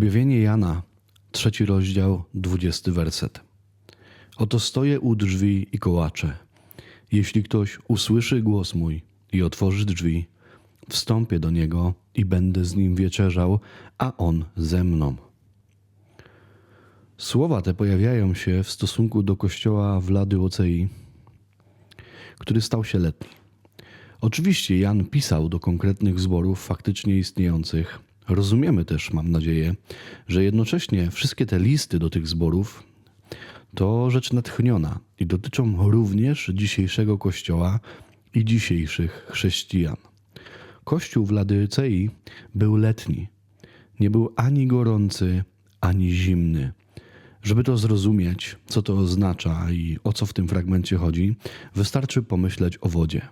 Objawienie Jana, trzeci rozdział, dwudziesty werset. Oto stoję u drzwi i kołaczę. Jeśli ktoś usłyszy głos mój i otworzy drzwi, wstąpię do niego i będę z nim wieczerzał, a on ze mną. Słowa te pojawiają się w stosunku do kościoła w Ladyocei, który stał się letni. Oczywiście Jan pisał do konkretnych zborów faktycznie istniejących. Rozumiemy też, mam nadzieję, że jednocześnie wszystkie te listy do tych zborów to rzecz natchniona i dotyczą również dzisiejszego kościoła i dzisiejszych chrześcijan. Kościół w Ladycei był letni. Nie był ani gorący, ani zimny. Żeby to zrozumieć, co to oznacza i o co w tym fragmencie chodzi, wystarczy pomyśleć o wodzie.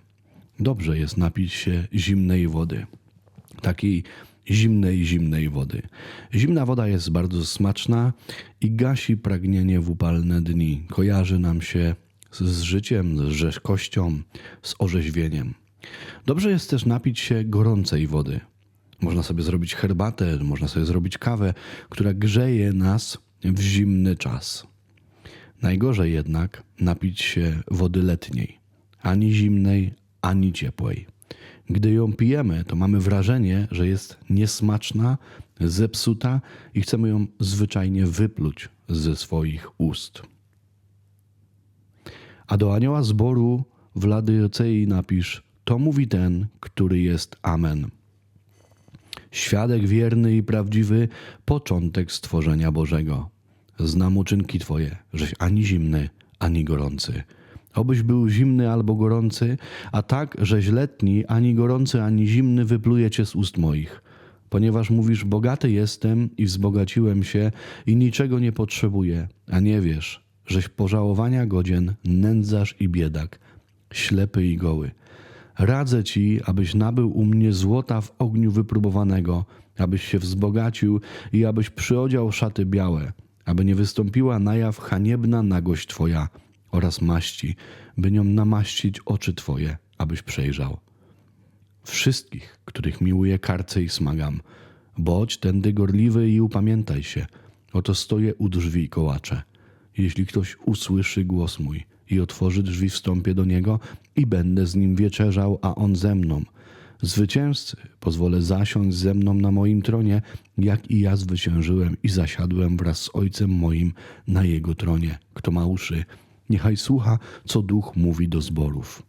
Dobrze jest napić się zimnej wody. Takiej zimnej, zimnej wody. Zimna woda jest bardzo smaczna i gasi pragnienie w upalne dni. Kojarzy nam się z, życiem, z rzeźkością, z orzeźwieniem. Dobrze jest też napić się gorącej wody. Można sobie zrobić herbatę, można sobie zrobić kawę, która grzeje nas w zimny czas. Najgorzej jednak napić się wody letniej, ani zimnej, ani ciepłej. Gdy ją pijemy, to mamy wrażenie, że jest niesmaczna, zepsuta i chcemy ją zwyczajnie wypluć ze swoich ust. A do anioła zboru w Ladyocei napisz: To mówi ten, który jest Amen. Świadek wierny i prawdziwy, początek stworzenia Bożego. Znam uczynki Twoje, żeś ani zimny, ani gorący. Obyś był zimny albo gorący, a tak, żeś letni, ani gorący, ani zimny wypluje cię z ust moich. Ponieważ mówisz, bogaty jestem i wzbogaciłem się i niczego nie potrzebuję, a nie wiesz, żeś pożałowania godzien, nędzarz i biedak, ślepy i goły. Radzę ci, abyś nabył u mnie złota w ogniu wypróbowanego, abyś się wzbogacił i abyś przyodział szaty białe, aby nie wystąpiła na jaw haniebna nagość twoja oraz maści, by nią namaścić oczy twoje, abyś przejrzał. Wszystkich, których miłuję, karcę i smagam. Bądź tędy gorliwy i upamiętaj się. Oto stoję u drzwi i kołaczę. Jeśli ktoś usłyszy głos mój i otworzy drzwi, wstąpię do niego i będę z nim wieczerzał, a on ze mną. Zwycięzcy pozwolę zasiąść ze mną na moim tronie, jak i ja zwyciężyłem i zasiadłem wraz z Ojcem moim na jego tronie. Kto ma uszy, niechaj słucha, co Duch mówi do zborów.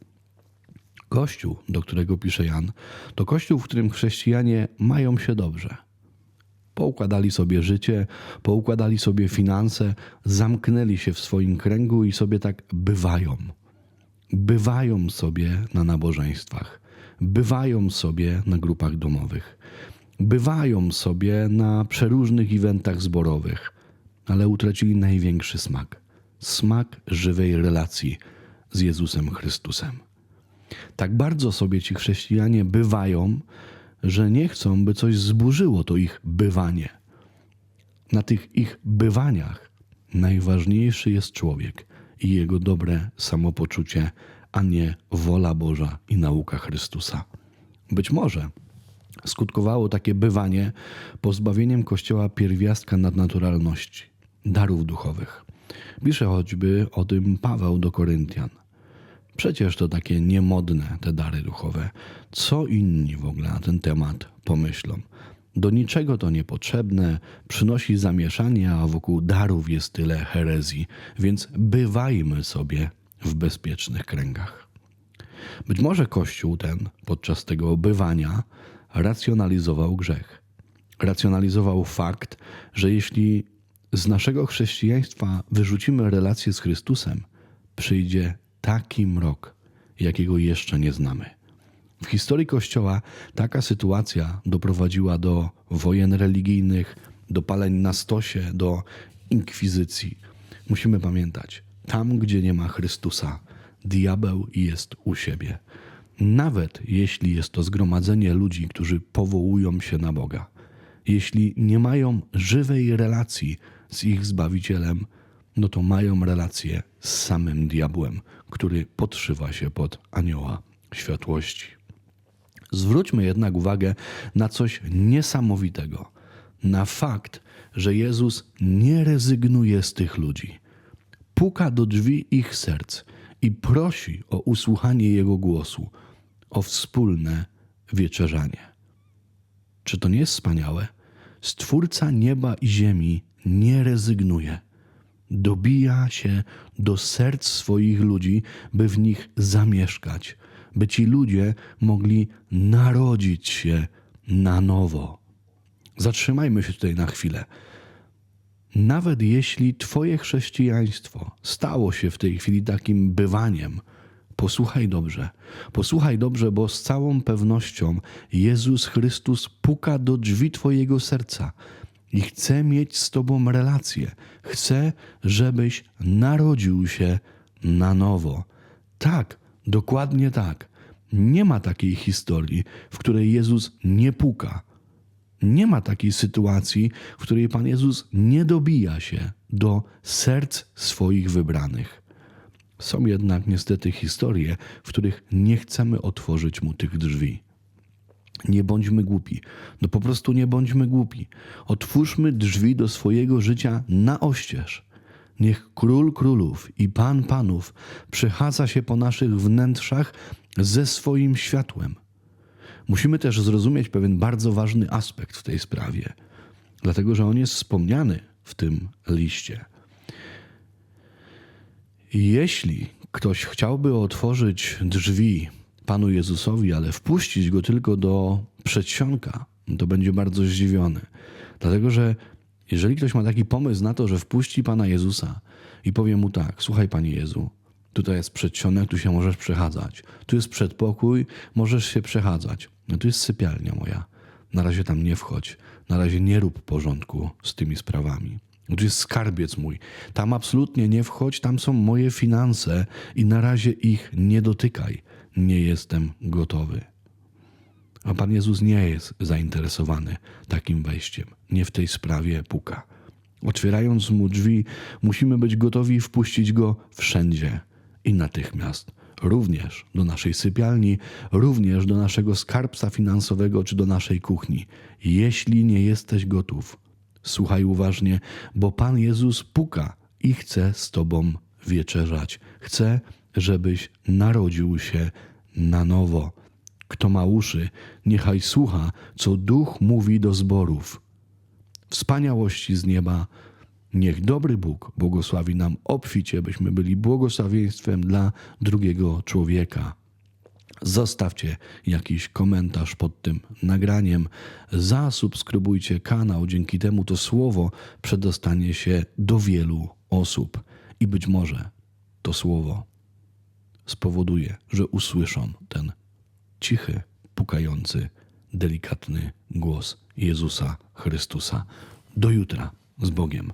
Kościół, do którego pisze Jan, to kościół, w którym chrześcijanie mają się dobrze. Poukładali sobie życie, poukładali sobie finanse, zamknęli się w swoim kręgu i sobie tak bywają. Bywają sobie na nabożeństwach, bywają sobie na grupach domowych, bywają sobie na przeróżnych eventach zborowych, ale utracili największy smak smak żywej relacji z Jezusem Chrystusem. Tak bardzo sobie ci chrześcijanie bywają, że nie chcą, by coś zburzyło to ich bywanie. Na tych ich bywaniach najważniejszy jest człowiek i jego dobre samopoczucie, a nie wola Boża i nauka Chrystusa. Być może skutkowało takie bywanie pozbawieniem Kościoła pierwiastka nadnaturalności, darów duchowych. Pisze choćby o tym Paweł do Koryntian. Przecież to takie niemodne te dary duchowe. Co inni w ogóle na ten temat pomyślą? Do niczego to niepotrzebne, przynosi zamieszanie, a wokół darów jest tyle herezji, więc bywajmy sobie w bezpiecznych kręgach. Być może Kościół ten podczas tego bywania racjonalizował grzech. Racjonalizował fakt, że jeśli z naszego chrześcijaństwa wyrzucimy relację z Chrystusem, przyjdzie taki mrok, jakiego jeszcze nie znamy. W historii Kościoła taka sytuacja doprowadziła do wojen religijnych, do paleń na stosie, do inkwizycji. Musimy pamiętać, tam gdzie nie ma Chrystusa, diabeł jest u siebie. Nawet jeśli jest to zgromadzenie ludzi, którzy powołują się na Boga. Jeśli nie mają żywej relacji z ich Zbawicielem, no to mają relację z samym diabłem, który podszywa się pod anioła światłości. Zwróćmy jednak uwagę na coś niesamowitego. na fakt, że Jezus nie rezygnuje z tych ludzi. Puka do drzwi ich serc i prosi o usłuchanie Jego głosu, o wspólne wieczerzanie. Czy to nie jest wspaniałe? Stwórca nieba i ziemi nie rezygnuje. Dobija się do serc swoich ludzi, by w nich zamieszkać, by ci ludzie mogli narodzić się na nowo. Zatrzymajmy się tutaj na chwilę. Nawet jeśli Twoje chrześcijaństwo stało się w tej chwili takim bywaniem, posłuchaj dobrze, posłuchaj dobrze, bo z całą pewnością Jezus Chrystus puka do drzwi Twojego serca i chce mieć z Tobą relację. Chce, żebyś narodził się na nowo. Tak, dokładnie tak. Nie ma takiej historii, w której Jezus nie puka. Nie ma takiej sytuacji, w której Pan Jezus nie dobija się do serc swoich wybranych. Są jednak niestety historie, w których nie chcemy otworzyć mu tych drzwi. Nie bądźmy głupi. No po prostu nie bądźmy głupi. Otwórzmy drzwi do swojego życia na oścież. Niech król królów i pan panów przechadza się po naszych wnętrzach ze swoim światłem. Musimy też zrozumieć pewien bardzo ważny aspekt w tej sprawie, dlatego że on jest wspomniany w tym liście. Jeśli ktoś chciałby otworzyć drzwi Panu Jezusowi, ale wpuścić go tylko do przedsionka, to będzie bardzo zdziwiony. Dlatego, że jeżeli ktoś ma taki pomysł na to, że wpuści Pana Jezusa i powie mu tak: Słuchaj, Panie Jezu, tutaj jest przedsionek, tu się możesz przechadzać. Tu jest przedpokój, możesz się przechadzać. No tu jest sypialnia moja. Na razie tam nie wchodź. Na razie nie rób porządku z tymi sprawami. Tu jest skarbiec mój. Tam absolutnie nie wchodź, tam są moje finanse i na razie ich nie dotykaj. Nie jestem gotowy. A Pan Jezus nie jest zainteresowany takim wejściem. Nie w tej sprawie puka. Otwierając mu drzwi, musimy być gotowi wpuścić go wszędzie i natychmiast. Również do naszej sypialni, również do naszego skarbca finansowego czy do naszej kuchni. Jeśli nie jesteś gotów, słuchaj uważnie, bo Pan Jezus puka i chce z Tobą wieczerzać. Chce, żebyś narodził się na nowo. Kto ma uszy, niechaj słucha, co Duch mówi do zborów. Wspaniałości z nieba, niech dobry Bóg błogosławi nam obficie, byśmy byli błogosławieństwem dla drugiego człowieka. Zostawcie jakiś komentarz pod tym nagraniem, zasubskrybujcie kanał, dzięki temu to słowo przedostanie się do wielu osób i być może to słowo spowoduje, że usłyszą ten cichy, pukający, delikatny głos Jezusa Chrystusa. Do jutra z Bogiem.